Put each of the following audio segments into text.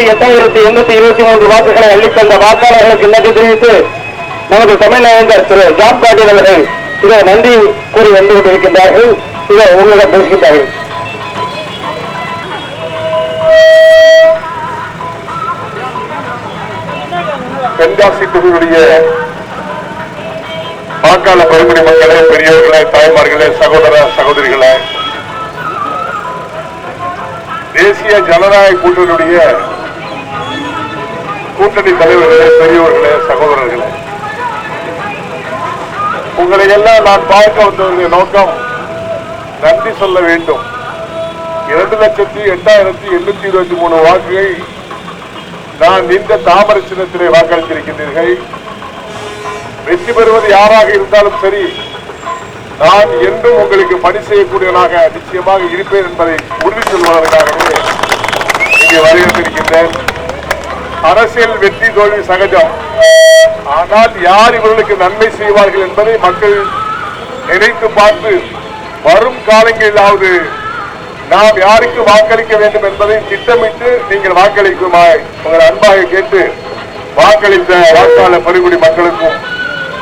ரெண்டு லட்சத்தி எட்டாயிரத்தி எண்ணூத்தி இருபத்தி மூன்று வாக்குகளை அள்ளித்தந்த வாக்காளர்களுக்கு நன்றி தெரிவித்து நமது தமிழ்நாயகர் திரு ஜான் பாண்டியன் அவர்கள் இதை நன்றி கூறி வந்து கொண்டிருக்கின்றார்கள். இதை உங்களிடம் பேசுகின்றார்கள். தென்காசி தொகுதியுடைய வாக்காளர் பெருங்குடி மக்களே பெரியவர்களே தாய்மார்களே சகோதர சகோதரிகளே தேசிய ஜனநாயக கூட்டணியுடைய கூட்டணி தலைவர்களே பெரியவர்களே சகோதரர்களே. உங்களை எல்லாம் நான் பார்க்க வந்ததுடைய நோக்கம் நன்றி சொல்ல வேண்டும். இரண்டு லட்சத்தி எட்டாயிரத்தி எண்ணூத்தி இருபத்தி மூணு வாக்குகள் நான் இந்த தாமரை சின்னத்திலே வாக்களித்திருக்கின்றீர்கள். வெற்றி பெறுவது யாராக இருந்தாலும் சரி நான் என்றும் உங்களுக்கு பணி செய்யக்கூடியவனாக நிச்சயமாக இருப்பேன் என்பதை உறுதி சொல்வதற்காகவே இங்கே வரவேற்றிருக்கின்றேன். அரசியல் வெற்றி தோல்வி சகஜம். ஆனால் யார் இவர்களுக்கு நன்மை செய்வார்கள் என்பதை மக்கள் நினைத்து பார்த்து வரும் காலங்களிலாவது நாம் யாருக்கு வாக்களிக்க வேண்டும் என்பதை திட்டமிட்டு நீங்கள் வாக்களிக்குமாய். உங்கள் அன்பாக கேட்டு வாக்களித்த வாக்காளர் பருகுடி மக்களுக்கும்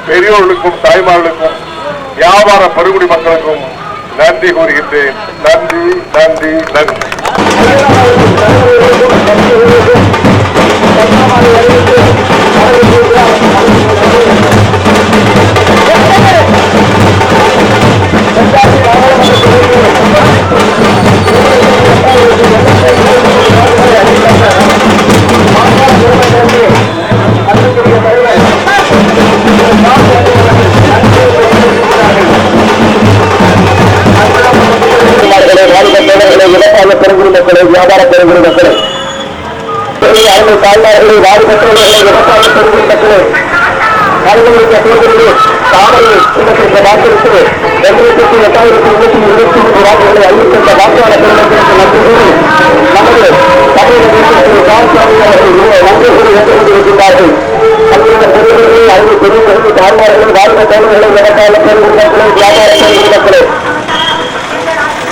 பெரியோர்களுக்கும் தாய்மார்களுக்கும் வியாபார பருகுடி மக்களுக்கும் நன்றி கூறுகின்றேன். நன்றி நன்றி நன்றி. வியாபார பெருங்குடி மக்களே பெரிய ஐந்து தாய்மார்களே வாலிப தோழர்களே விவசாய பெருங்குடி மக்களே கால்களுடைய தேர்தலில் தாமரை சின்னத்திற்கு வாக்களித்து ரெண்டு லட்சத்தி எட்டாயிரத்தி இருநூத்தி இருபத்தி மூன்று வாக்குகளை அறிவித்த வாக்காளர் பெருமக்களுக்கு நன்றி கூறி நமது தமிழக தேசத்தில் அவர்கள் நன்றி கூறி வென்று கொண்டிருக்கின்றார்கள் தமிழக பெரியவர்களே ஐந்து பெரியவர்கள் தாய்மார்களே விவசாய பெருங்குடி வியாபார பெருங்குடி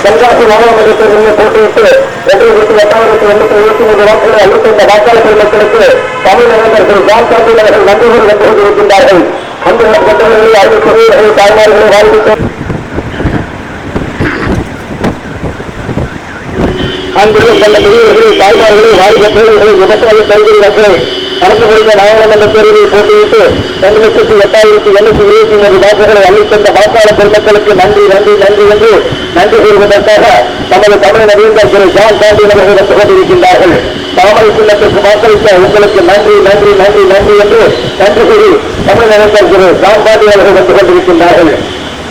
தென்காசி நாடாளுமன்றத்தில் இருந்து போட்டியிட்டு ரெண்டு லட்சத்தி எட்டாயிரத்தி எண்ணூத்தி இருபத்தி மூன்று வாக்குகளை அளித்த வாக்காளர் பெருமக்களுக்கு தமிழகத்தில் ஜான் சாப்பில் அவர்கள் நன்றி கூறி வென்று கொண்டிருக்கின்றார்கள் அந்த கொண்டவர்களை ஐந்து தாய்மார்களை வாழ்த்து அன்புள்ள கொண்ட பெரியவர்களை தாய்மார்களை வாலிப பேரர்களை விவசாய கைகள் மக்களை நடந்து முடிந்த நாடாளுமன்ற தேர்தலில் போட்டியிட்டு ரெண்டு லட்சத்தி எட்டாயிரத்தி எண்ணூத்தி இருபத்தி மூன்று வாக்குகளை அளித்த வாக்காளர் பெருமக்களுக்கு நன்றி நன்றி நன்றி என்று நன்றி கூறுவதற்காக நமது தமிழ் நடிகர் திரு ஜான் பாண்டியன் அவர்கள் வந்து கொண்டிருக்கின்றார்கள் தாமரை சின்னத்திற்கு வாக்களித்த உங்களுக்கு நன்றி நன்றி நன்றி நன்றி என்று நன்றி கூறி தமிழ் நடிகர் திரு ஜான் பாண்டியன் அவர்கள் வந்து கொண்டிருக்கின்றார்கள்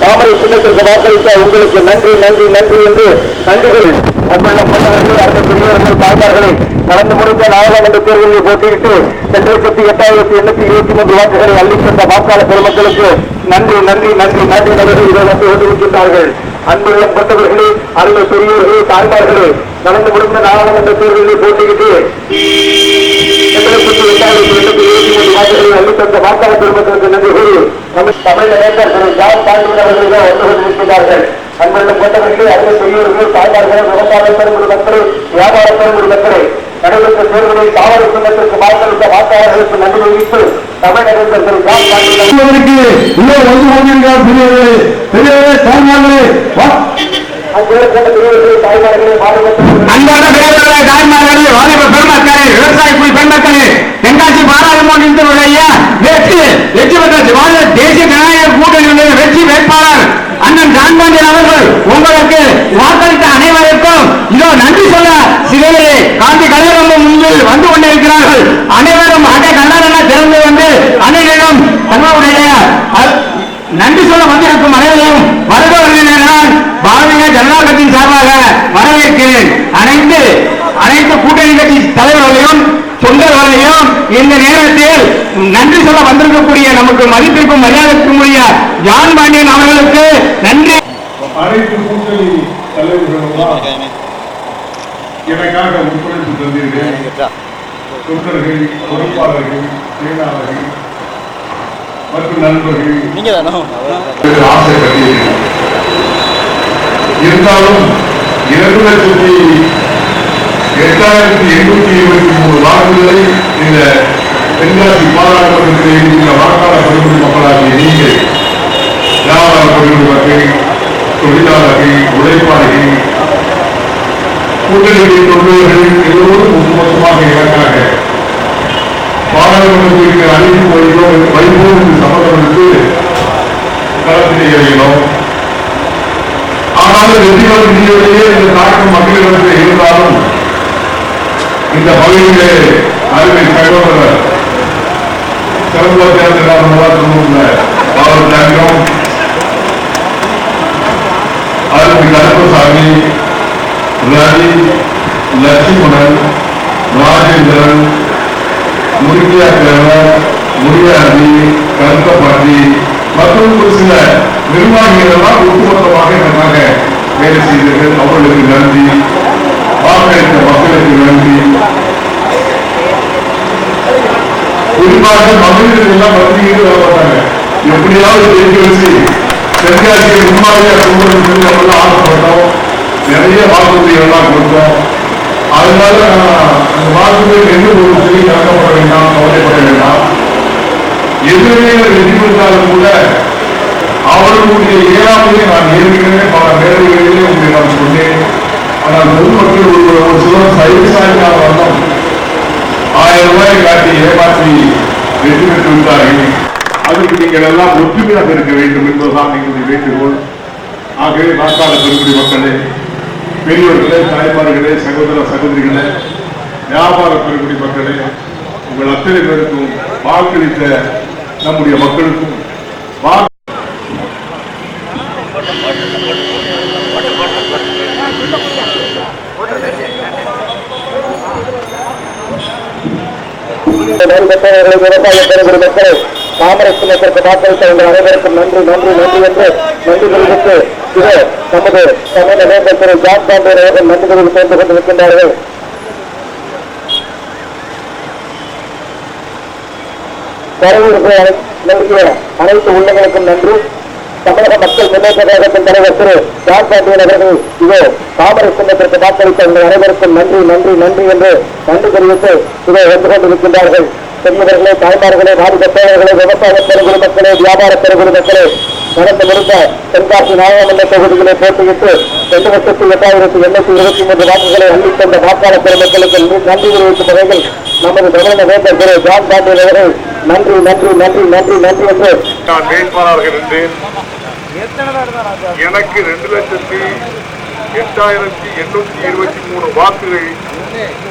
தாமரை சின்னத்திற்கு வாக்களித்த உங்களுக்கு நன்றி நன்றி நன்றி என்று நன்றி கூறி அன்புள்ள பொன்னவர்கள் அந்த பெரியவர்கள் தாய்மார்களை நடந்து முடிந்த நாடாளுமன்ற தேர்தலில் போட்டியிட்டு ரெண்டு லட்சத்தி எட்டாயிரத்தி எண்ணூத்தி இருபத்தி மூன்று வாக்குகளை அள்ளிச் சென்ற வாக்காளர் பெருமக்களுக்கு நன்றி நன்றி நன்றி நன்றி நன்றி இதை வந்து கொண்டிருக்கின்றார்கள் அன்புள்ள கொண்டவர்களே அருமை பெரியவர்களே தாய்மார்களே நடந்து முடிந்த நாடாளுமன்ற தேர்தலில் போட்டியிட்டு ரெண்டு லட்சத்தி எட்டாயிரத்தி எண்ணூத்தி வாக்காளர் பெருமக்களுக்கு நன்றி கூறி நம்ம தமிழ் திரு ஜான் பாண்டியன் அவர்கள் இதை கொண்டிருக்கிறார்கள் அன்புள்ள கொண்டவர்களே அருமை பெரியவர்களே தாய்மார்களே விவசாய பெருங்குடி மக்களே வியாபார பெருங்குடி மக்களே நடைபெற்ற தேர்தலில் தாவர சின்னத்திற்கு வாக்களித்த வாக்காளர்களுக்கு நன்றி தெரிவித்து தமிழக திரு ஜான் பாண்டியன் வந்து கொண்டிருக்கிறார் பெரியவர்களே பெரியவர்களே தாய்மார்களே வா- அங்கிருக்கின்ற தாய்மார்களே மாநிலத்தில் அன்பான பெரியவர்களே தாய்மார்களே வாலிப பெருமக்களே விவசாய குழு பெருமக்களே தென்காசி பாராளுமன்றத்தினுடைய வெற்றி வெற்றி பெற்ற திவாகர தேசிய ஜனநாயக கூட்டணியுடைய வெற்றி வேட்பாளர் அண்ணன் ஜான்பாண்டியன் அவர்கள். உங்களுக்கு வாக்களித்த அனைவருக்கும் இதோ நன்றி சொல்ல சிலையிலே காந்தி கலையரங்கம் முன்பில் வந்து கொண்டிருக்கிறார்கள். அனைவரும் அடை கண்ணாரென திறந்து வந்து அனைவரும் தங்களுடைய நன்றி சொல்ல வந்திருக்கும் அனைவரும் வருபவர்கள் நான் பாரதிய ஜனதா கட்சியின் சார்பாக வரவேற்கிறேன் அனைத்து அனைத்து கூட்டணி கட்சி தலைவர்களையும் தொண்டர்களையும் இந்த நேரத்தில் நன்றி சொல்ல வந்திருக்கக்கூடிய நமக்கு மதிப்பிற்கும் மரியாதைக்கும் உரிய ஜான் பாண்டியன் அவர்களுக்கு நன்றி. அனைத்து கூட்டணி தலைவர்களும் எனக்காக ஒத்துழைப்பு தந்தீர்கள். தொண்டர்கள் பொறுப்பாளர்கள் செயலாளர்கள் மற்றும் நண்பர்கள். ஆசை கட்டியிருந்தாலும் இரண்டு லட்சத்தி எட்டாயிரத்தி எண்ணூத்தி இருபத்தி மூணு வாக்குகளை இந்த தென்காசி பாராளுமன்றத்தில் இருக்கின்ற வாக்காளர் பகுதி மக்களாகிய நீங்கள் வியாபார பகுதி மக்கள் தொழிலாளர்கள் உழைப்பாளர்கள் கூட்டணிகளின் தொண்டர்கள் எல்லோரும் ஒட்டுமொத்தமாக இறக்காக பாராளுமன்றத்திற்கு அழைத்து போகிறோம் வைபோம் என்று சம்மதம் எடுத்து களத்தில் இறங்கினோம் ஆனாலும் வெற்றிவாத இந்த தாக்கம் மக்களிடத்தில் இருந்தாலும் இந்த பகுதியிலே அருமை சகோதரர் சிறந்த தேர்தல் அவர் தங்கம் அருமை கருப்பசாமி ரவி லட்சுமணன் ராஜேந்திரன் முருகியா தேவர் முருகாதி கருத்தப்பாட்டி மற்றும் ஒரு சில நிர்வாகிகள் எல்லாம் ஒட்டுமொத்தமாக எனக்காக வேலை செய்தீர்கள். அவர்களுக்கு நன்றி. வாக்களித்த மக்களுக்கு நன்றி. குறிப்பாக மகளிர்கள் எல்லாம் பத்திரிகைகள் வரப்பட்டாங்க எப்படியாவது ஜெயிக்க வச்சு தென்காசியை முன்மாதிரியா கொண்டு வந்து நம்ம ஆசைப்பட்டோம். நிறைய வாக்குறுதிகள்லாம் கொடுத்தோம். அதனால அந்த வாக்குறுதிகள் எந்த ஒரு சொல்லி கலக்கப்பட வேண்டாம் கவலைப்பட வேண்டாம். எதிரே வெற்றி பெற்றாலும் கூட அவர்களுடைய ஏழாமையை நான் ஏற்கனவே பல மேடைகளிலே உங்களை நான் சொன்னேன். ஆனால் பொதுமக்கள் ஒரு ஒரு சிலர் சைவசாயிக்காக வந்தோம். ஆயிரம் ரூபாய் காட்டி ஏமாற்றி வெற்றி பெற்று விட்டார்கள். அதற்கு நீங்கள் எல்லாம் ஒற்றுமையாக இருக்க வேண்டும் என்பதுதான் எங்களுடைய வேண்டுகோள் ஆகவே வாக்காளர் பெருங்குடி மக்களே பெரியோர்களே தாய்மார்களே சகோதர சகோதரிகளே வியாபார பெருங்குடி மக்களே உங்கள் அத்தனை பேருக்கும் வாக்களித்த நம்முடைய மக்களுக்கும் அவர்களை விவசாய பெறுகிற மக்களை தாமரை சின்னத்திற்கு வாக்களித்த உங்கள் அனைவருக்கும் நன்றி நன்றி நன்றி என்று நன்றி தெரிவித்து இது நமது தமிழக வேந்தர் திரு ஜான் பாண்டியன் அவர்கள் நன்றி தெரிவித்து சேர்ந்து கொண்டிருக்கின்றார்கள் கரவூர்களை நல்கிய அனைத்து உள்ளங்களுக்கும் நன்றி. தமிழக மக்கள் முன்னேற்ற கழகத்தின் தலைவர் திரு ஜான் பாண்டியன் அவர்கள் இதோ தாமரை சின்னத்திற்கு வாக்களித்த உங்கள் அனைவருக்கும் நன்றி நன்றி நன்றி என்று நன்றி தெரிவித்து இதை வந்து கொண்டிருக்கின்றார்கள். பெரியவர்களே தாய்மார்களே வாலிப பேரர்களே விவசாய பெருகுடி மக்களே வியாபார பெருகுடி மக்களே நடந்து முடிந்த தென்காசி நாடாளுமன்ற தொகுதிகளை போட்டியிட்டு ரெண்டு லட்சத்தி எட்டாயிரத்தி எண்ணூத்தி இருபத்தி மூன்று வாக்குகளை அள்ளித் தந்த வாக்காளர் பெருமக்களுக்கு நன்றி தெரிவிக்கும் வகையில் நமது தமிழக வேந்தர் திரு ஜான் பாண்டியன் அவர்கள் நன்றி நன்றி நன்றி நன்றி நன்றி என்று நான் வேட்பாளராக இருந்தேன். எனக்கு ரெண்டு லட்சத்தி எட்டாயிரத்தி எண்ணூத்தி இருபத்தி மூணு வாக்குகள்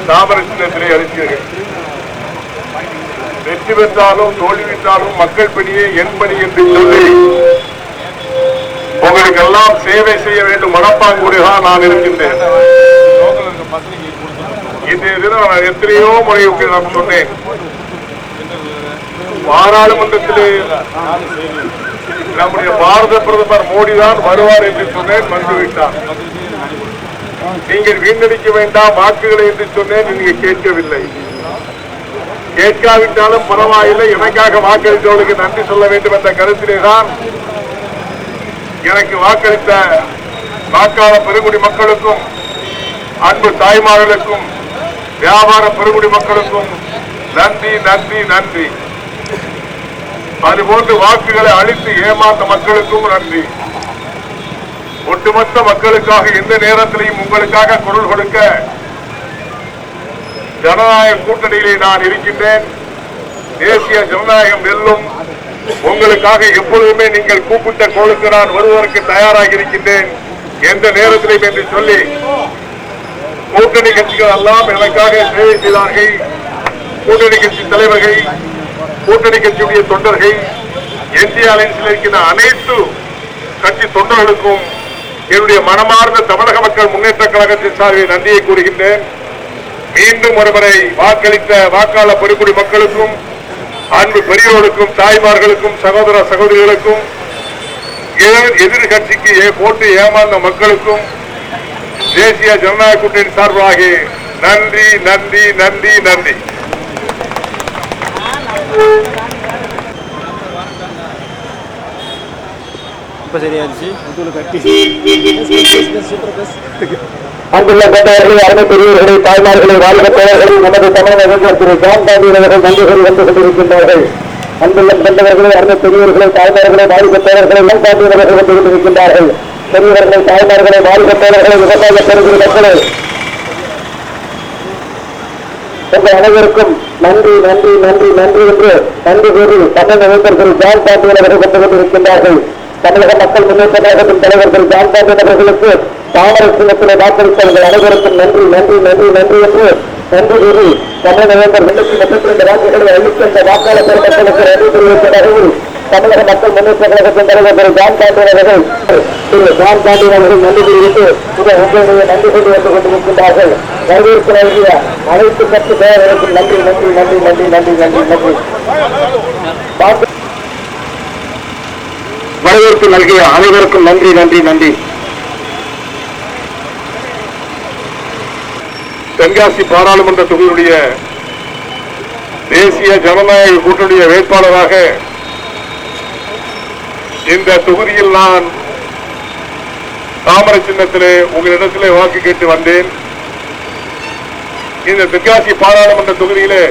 தாமரை சின்னத்திலே அளித்தீர்கள். வெற்றி பெற்றாலும் தோல்வி மக்கள் பணியே என் பணி என்று சொல்லி உங்களுக்கு எல்லாம் சேவை செய்ய வேண்டும் மனப்பாங்குடையதான் நான் இருக்கின்றேன். இன்றைய தினம் நான் எத்தனையோ முறை நான் சொன்னேன். பாராளுமன்றத்திலே நம்முடைய பாரத பிரதமர் மோடி தான் வருவார் என்று சொன்னேன் வந்துவிட்டார் நீங்கள் வீணடிக்க வேண்டாம் வாக்குகளை என்று சொன்னேன் நீங்கள் கேட்கவில்லை. கேட்காவிட்டாலும் பரவாயில்லை. எனக்காக வாக்களித்தவர்களுக்கு நன்றி சொல்ல வேண்டும் என்ற கருத்திலே தான் எனக்கு வாக்களித்த வாக்காளர் பெருங்குடி மக்களுக்கும் அன்பு தாய்மார்களுக்கும் வியாபார பெருங்குடி மக்களுக்கும் நன்றி நன்றி நன்றி. அதுபோன்று வாக்குகளை அளித்து ஏமாந்த மக்களுக்கும் நன்றி. ஒட்டுமொத்த மக்களுக்காக எந்த நேரத்திலையும் உங்களுக்காக குரல் கொடுக்க ஜனநாயக கூட்டணியிலே நான் இருக்கின்றேன். தேசிய ஜனநாயகம் வெல்லும். உங்களுக்காக எப்பொழுதுமே நீங்கள் கூப்பிட்ட கோளுக்கு நான் வருவதற்கு தயாராக இருக்கின்றேன். எந்த நேரத்திலும் என்று சொல்லி கூட்டணி கட்சிகள் எல்லாம் எனக்காக சேவை செய்தார்கள். கூட்டணி கட்சி தலைவர்கள் கூட்டணி கட்சியுடைய தொண்டர்கள் இந்திய அலைன்ஸில் இருக்கின்ற அனைத்து கட்சி தொண்டர்களுக்கும் என்னுடைய மனமார்ந்த தமிழக மக்கள் முன்னேற்ற கழகத்தின் சார்பில் நன்றியை கூறுகின்றேன். மீண்டும் ஒருமுறை வாக்களித்த வாக்காளர் பெருக்குடி மக்களுக்கும் அன்பு பெரியோருக்கும் தாய்மார்களுக்கும் சகோதர சகோதரிகளுக்கும் எதிர்கட்சிக்கு ஏ- போட்டு ஏமாந்த மக்களுக்கும் தேசிய ஜனநாயக கூட்டணி சார்பாக நன்றி நன்றி நன்றி நன்றி. இப்போ சரியாச்சு அங்குள்ள பெற்றவர்களை அருமை பெரியவர்களை தாய்மார்களை வாழ்க பெயர்களை நமது தமிழக திரு ஜான் நன்றிகள் வந்து கொண்டிருக்கின்றார்கள் அங்குள்ள பெற்றவர்களை அருமை பெரியவர்களை தாய்மார்களை வாழ்க பெயர்களை எல்லாம் வந்து கொண்டிருக்கின்றார்கள். பெரியவர்களை தாய்மார்களை வாழ்க பெயர்களை விவசாய பெருகிற மக்களை. உங்கள் அனைவருக்கும் நன்றி நன்றி நன்றி நன்றி என்று நன்றி கூறி தமிழக அமைச்சர் திரு ஜான் பாண்டியன் அவர்கள் வந்து கொண்டிருக்கின்றார்கள். தமிழக மக்கள் முன்னேற்ற கழகத்தின் தலைவர் திரு ஜான் பாண்டியன் அவர்களுக்கு தாமரை சின்னத்திலே வாக்களித்த அனைவருக்கும் நன்றி நன்றி நன்றி நன்றி என்று நன்றி கூறி தமிழக அமைச்சர் முன்னூற்றி முப்பத்தி ரெண்டு வாக்குகளை அளித்த வாக்காளர் பெருமக்களுக்கு நன்றி தெரிவித்த வகையில் தமிழக மக்கள் முன்னேற்ற கழகத்தின் தலைவர் திரு ஜான் பாண்டியன் அவர்கள் திரு ஜான் பாண்டியன் அவர்கள் நன்றி தெரிவித்து இதை உங்களுடைய நன்றி கொண்டு வந்து கொண்டிருக்கின்றார்கள். வரவேற்பு நல்கிய அனைத்து கட்சி பேரர்களுக்கும் நன்றி நன்றி நன்றி நன்றி நன்றி நன்றி. நன்றி வரவேற்பு நல்கிய அனைவருக்கும் நன்றி நன்றி நன்றி. தென்காசி பாராளுமன்ற தொகுதியுடைய தேசிய ஜனநாயக கூட்டணிய வேட்பாளராக இந்த தொகுதியில் நான் தாமரை சின்னத்திலே உங்களிடத்திலே வாக்கு கேட்டு வந்தேன். இந்த தென்காசி பாராளுமன்ற தொகுதியிலே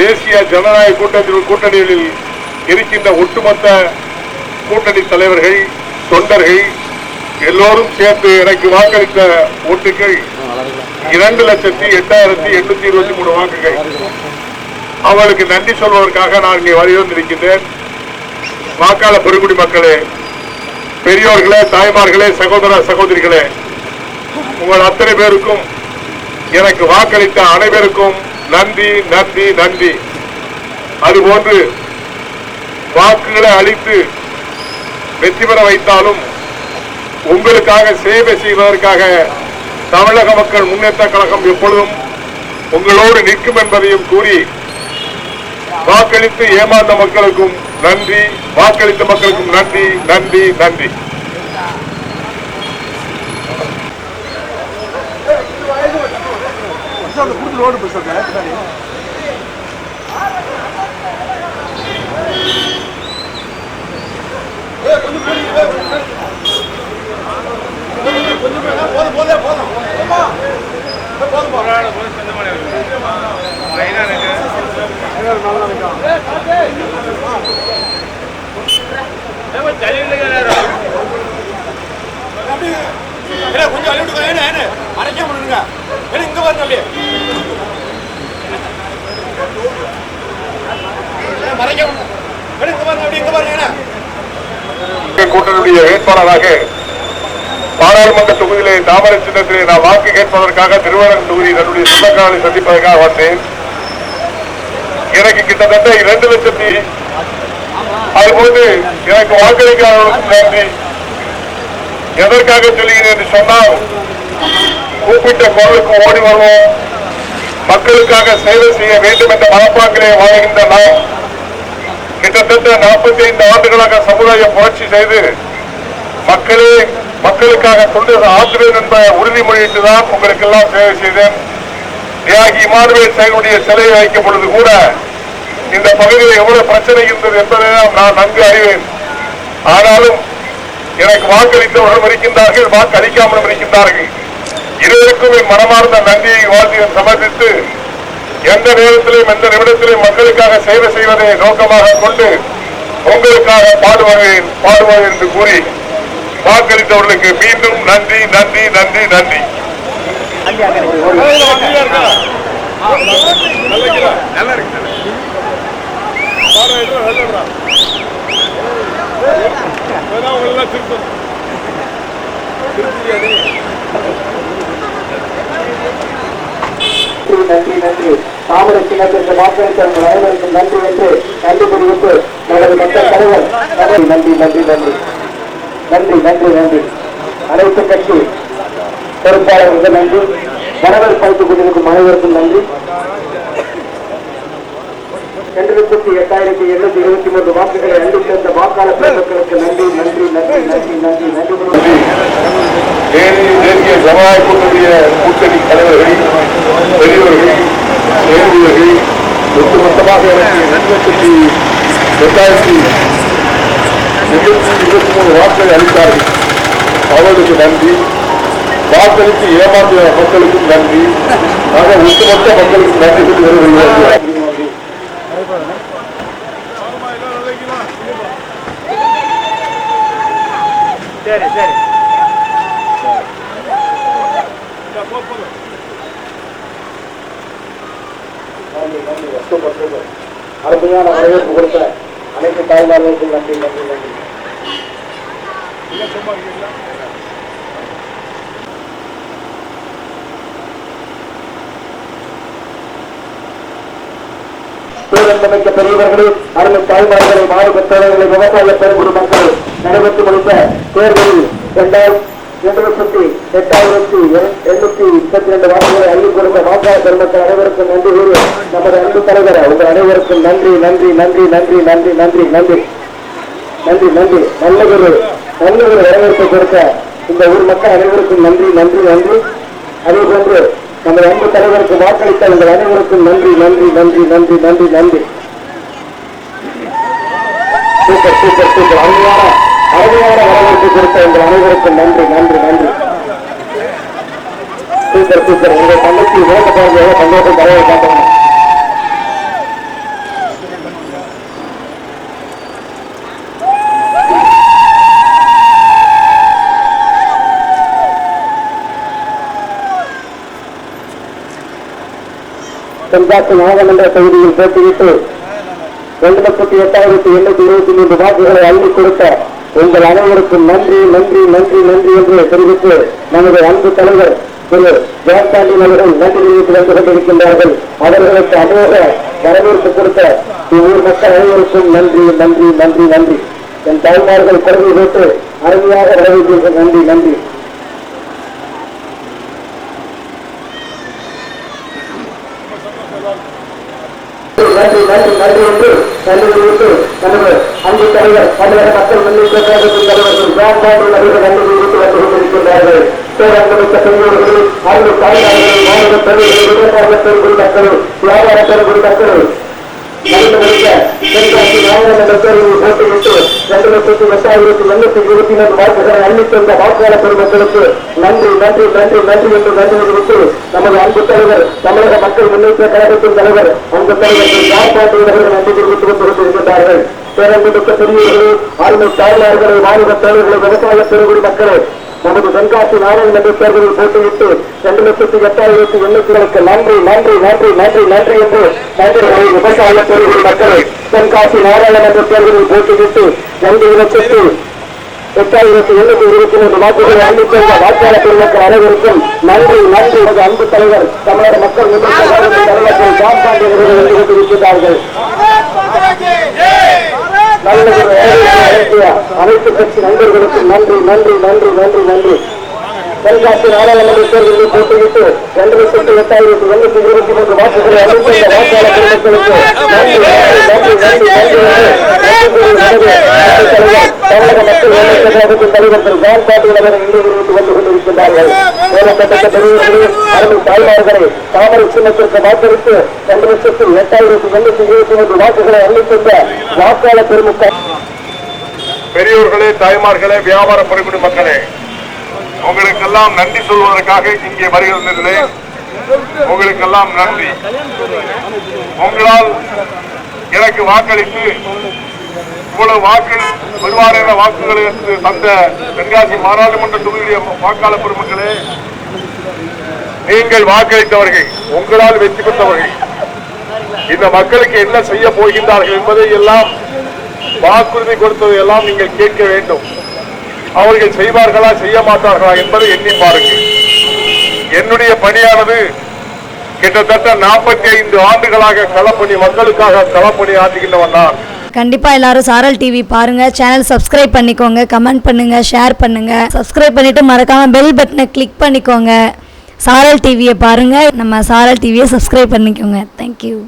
தேசிய ஜனநாயக கூட்டணி கூட்டணிகளில் இருக்கின்ற ஒட்டுமொத்த கூட்டணி தலைவர்கள் தொண்டர்கள் எல்லோரும் சேர்த்து எனக்கு வாக்களித்த ஓட்டுகள் இரண்டு லட்சத்தி எட்டாயிரத்தி எண்ணூத்தி இருபத்தி மூணு வாக்குகள். அவர்களுக்கு நன்றி சொல்வதற்காக நான் இங்கே வந்திருக்கின்றேன் வாக்காளர் பெருங்குடி மக்களே பெரியோர்களே தாய்மார்களே சகோதர சகோதரிகளே உங்கள் அத்தனை பேருக்கும் எனக்கு வாக்களித்த அனைவருக்கும் நன்றி நன்றி நன்றி. அதுபோன்று வாக்குகளை அளித்து வெற்றி பெற வைத்தாலும் உங்களுக்காக சேவை செய்வதற்காக தமிழக மக்கள் முன்னேற்ற கழகம் எப்பொழுதும் உங்களோடு நிற்கும் என்பதையும் கூறி வாக்களித்து ஏமாந்த மக்களுக்கும் நன்றி வாக்களித்த மக்களுக்கும் நன்றி நன்றி நன்றி. கொஞ்சம் அள்ளி விடுங்க ஏன்னு ஏன்னு மறைக்க முடியுங்க ஏன்னு இங்க பாருங்க அப்படியே மறைக்க முடியும் இங்க பாருங்க அப்படியே இங்க பாருங்க ஏன்னு கூட்டணியுடைய வேட்பாளராக பாராளுமன்ற தொகுதியிலே தாமரை சின்னத்திலே நான் வாக்கு கேட்பதற்காக திருவரங்கம் தொகுதி தன்னுடைய சொந்தக்காரனை சந்திப்பதற்காக வந்தேன். எனக்கு கிட்டத்தட்ட இரண்டு லட்சத்தி அதுபோது எனக்கு வாக்களிக்காதவர்களுக்கும் நன்றி. எதற்காக சொல்லுகிறேன் என்று சொன்னால் கூப்பிட்ட குரலுக்கு ஓடி வருவோம். மக்களுக்காக சேவை செய்ய வேண்டும் என்ற மனப்பாக்கிலே வாழ்கின்ற நான் கிட்டத்தட்ட நாற்பத்தி ஐந்து ஆண்டுகளாக சமுதாயம் புரட்சி செய்து மக்களே மக்களுக்காக தொண்டு ஆற்றுவேன் என்ற உறுதிமொழியிட்டு தான் உங்களுக்கு எல்லாம் சேவை செய்தேன். தியாகி இமானுவேல் சேகனுடைய சிலையை வைக்கும் பொழுது கூட இந்த பகுதியில் எவ்வளவு பிரச்சனை இருந்தது என்பதை நான் நன்கு அறிவேன். ஆனாலும் எனக்கு வாக்களித்தவர்களும் இருக்கின்றார்கள் வாக்களிக்காமலும் இருக்கின்றார்கள். இருவருக்கும் என் மனமார்ந்த நன்றியை வாழ்த்து சமர்ப்பித்து எந்த நேரத்திலும் எந்த நிமிடத்திலும் மக்களுக்காக சேவை செய்வதை நோக்கமாக கொண்டு உங்களுக்காக பாடுவேன் பாடுவேன் என்று கூறி வாக்களித்தவர்களுக்கு மீண்டும் நன்றி நன்றி நன்றி நன்றி நன்றி நன்றி. நன்றி சின்னத்திற்கு வாக்களித்த அனைவருக்கும் நன்றி என்று நன்றி தெரிவித்து நமது மக்கள் தலைவர் நன்றி நன்றி நன்றி நன்றி. நன்றி நன்றி நன்றி. அனைத்து கட்சி பொறுப்பாளர்களுக்கு நன்றி. வரவேற்பு அளித்துக் கொண்டிருக்கும் அனைவருக்கும் நன்றி. ரெண்டு லட்சத்தி எட்டாயிரத்தி எண்ணூத்தி இருபத்தி மூன்று வாக்குகளை அள்ளி சேர்ந்த வாக்காளர் பெருமக்களுக்கு நன்றி நன்றி நன்றி நன்றி நன்றி நன்றி. தேசிய தேசிய ஜனநாயக கூட்டணிய கூட்டணி தலைவர்கள் ரெண்டாயிரத்தி இருபத்தி இருபத்தி மூணு வாக்களை அளித்தார்கள் அவர்களுக்கு நன்றி வாக்களித்து ஏமாந்த மக்களுக்கும் நன்றி ஆக ஒட்டுமொத்த மக்களுக்கு நன்றி கொண்டு வருகிறார்கள் அருமையான வரவேற்பு கொடுத்த அனைத்து தாய்மார்களுக்கும் நன்றி நன்றி நன்றி. பேரந்தமைக்க பெரியவர்களே அருமை தாய்மார்களை மாநில விவசாய பெருங்குடி மக்கள் நடைபெற்று முடித்த தேர்தலில் இரண்டாயிரம் இரண்டு லட்சத்தி எட்டாயிரத்தி எண்ணூத்தி முப்பத்தி ரெண்டு வாக்குகளை அள்ளி கொடுத்த வாக்காளர் பெருமக்கள் அனைவருக்கும் நன்றி கூறி நமது அன்பு தலைவர் உங்கள் அனைவருக்கும் நன்றி நன்றி நன்றி நன்றி நன்றி நன்றி நன்றி நன்றி நன்றி நல்ல ஒரு நல்ல ஒரு வரவேற்பை கொடுத்த இந்த ஊர் மக்கள் அனைவருக்கும் நன்றி நன்றி நன்றி அதே போன்று நமது அன்பு தலைவருக்கு வாக்களித்த உங்கள் அனைவருக்கும் நன்றி நன்றி நன்றி நன்றி நன்றி நன்றி சூப்பர் சூப்பர் சூப்பர் அருமையான அருமையான வரவேற்பு கொடுத்த உங்கள் அனைவருக்கும் நன்றி நன்றி நன்றி. Super super. உங்கள் தங்கச்சி வேண்ட பாருங்க சந்தோஷம் தலைவர் காட்டணும் தென்காசி நாகமன்ற தொகுதியில் போட்டியிட்டு ரெண்டு லட்சத்தி எட்டாயிரத்தி எண்ணூத்தி இருபத்தி மூன்று வாக்குகளை அள்ளி கொடுத்த உங்கள் அனைவருக்கும் நன்றி நன்றி நன்றி நன்றி என்று தெரிவித்து நமது அன்பு தலைவர் திரு ஜெயசாண்டி அவர்கள் நன்றி தெரிவித்து வந்து கொண்டிருக்கின்றார்கள். அவர்களுக்கு அமோக வரவேற்பு கொடுத்த இவ்வூர் மக்கள் அனைவருக்கும் நன்றி நன்றி நன்றி நன்றி. என் தாய்மார்கள் குறைவு போட்டு அருமையாக வரவேற்பு நன்றி நன்றி. நன்றி நன்றி நன்றி என்று நன்றி தெரிவித்து நமது கட்சி தலைவர் தமிழக மக்கள் முன்னேற்ற கழகத்தின் தலைவர்கள் வேண்டாம் நபர்கள் அன்பு இருந்து வந்து கொண்டிருக்கின்றார்கள். பேரங்கமிக்க பெண்களோடு அன்பு தலைவர்கள் மாநில தலைவர்கள் இடர்பாக பெருங்குடி மக்கள் வியாபார பெருங்குடி மக்கள் பெருமக்களுக்கு நன்றி நன்றி நன்றி நன்றி என்று நன்றி விட்டு நமது அன்பு தலைவர் தமிழக மக்கள் முன்னேற்ற கழகத்தின் பேரன்புமிக்க பெரியவர்களே அருமை தாய்மார்களை மாநில தலைவர்களை விவசாய பெருங்குடி மக்களே நமது தென்காசி நாடாளுமன்ற தேர்தலில் போட்டியிட்டு இரண்டு லட்சத்தி எட்டாயிரத்தி எண்ணூத்தி நன்றி நன்றி நன்றி நன்றி நன்றி என்று நன்றி விவசாய பெருங்குடி மக்களே தென்காசி நாடாளுமன்ற தேர்தலில் போட்டியிட்டு இரண்டு லட்சத்தி எட்டாயிரத்தி எண்ணூத்தி இருபத்தி மூன்று வாக்குகளை அளித்திருந்த வாக்காளர் பெருமக்கள் அனைவருக்கும் நன்றி நன்றி எனது அன்பு தலைவர் தமிழக மக்கள் முன்னேற்ற தலைவர்கள் ஜாம் ஜான் பாண்டி அவர்கள் வந்து அனைத்து கட்சி நண்பர்களுக்கும் நன்றி நன்றி நன்றி நன்றி நன்றி. தென்காசி நாடாளுமன்ற தேர்தலில் போட்டியிட்டு ரெண்டு லட்சத்தி எட்டாயிரத்தி எண்ணூத்தி இருபத்தி மூன்று வாக்குகளை அளித்த இந்த வாக்காளர் பெருமக்களுக்கு நன்றி நன்றி நன்றி நன்றி. தமிழக மக்கள் முன்னேற்ற கழகத்தின் தலைவர் திரு ஜான் வந்து கொண்டிருக்கின்றார்கள் வேலைப்பட்ட பெரியவர்களே அருமை தாய்மார்களை தாமரை சின்னத்திற்கு வாக்களித்து ரெண்டு லட்சத்தி எட்டாயிரத்தி எண்ணூத்தி இருபத்தி மூன்று வாக்குகளை அளித்திருந்த வாக்காளர் பெருமக்கள் பெரியோர்களே தாய்மார்களே வியாபார பெருங்குடி மக்களே உங்களுக்கெல்லாம் நன்றி சொல்வதற்காக இங்கே வருகிறேன் உங்களுக்கெல்லாம் நன்றி. உங்களால் எனக்கு வாக்களித்து இவ்வளவு வாக்கு பெருவாரியான வாக்குகளை தந்த தென்காசி பாராளுமன்ற தொகுதியுடைய வாக்காளர் பெருமக்களே நீங்கள் வாக்களித்தவர்கள் உங்களால் வெற்றி பெற்றவர்கள். இந்த மக்களுக்கு என்ன செய்ய போகின்றார்கள் என்பதை எல்லாம் வாக்குறுதி கொடுத்ததை எல்லாம் நீங்கள் கேட்க வேண்டும். அவர்கள் செய்வார்களா செய்ய மாட்டார்களா என்பதை எண்ணி பாருங்கள். என்னுடைய பணியானது கிட்டத்தட்ட நாற்பத்தி ஐந்து ஆண்டுகளாக களப்பணி மக்களுக்காக களப்பணி ஆற்றுகின்றவன் நான். கண்டிப்பாக எல்லாரும் சாரல் டிவி பாருங்கள் சேனல் சப்ஸ்கிரைப் பண்ணிக்கோங்க. கமெண்ட் பண்ணுங்கள் ஷேர் பண்ணுங்கள் சப்ஸ்கிரைப் பண்ணிவிட்டு மறக்காமல் பெல் பட்டனை கிளிக் பண்ணிக்கோங்க. சாரல் டிவியை பாருங்கள் நம்ம சாரல் டிவியை சப்ஸ்கிரைப் பண்ணிக்கோங்க. தேங்க்யூ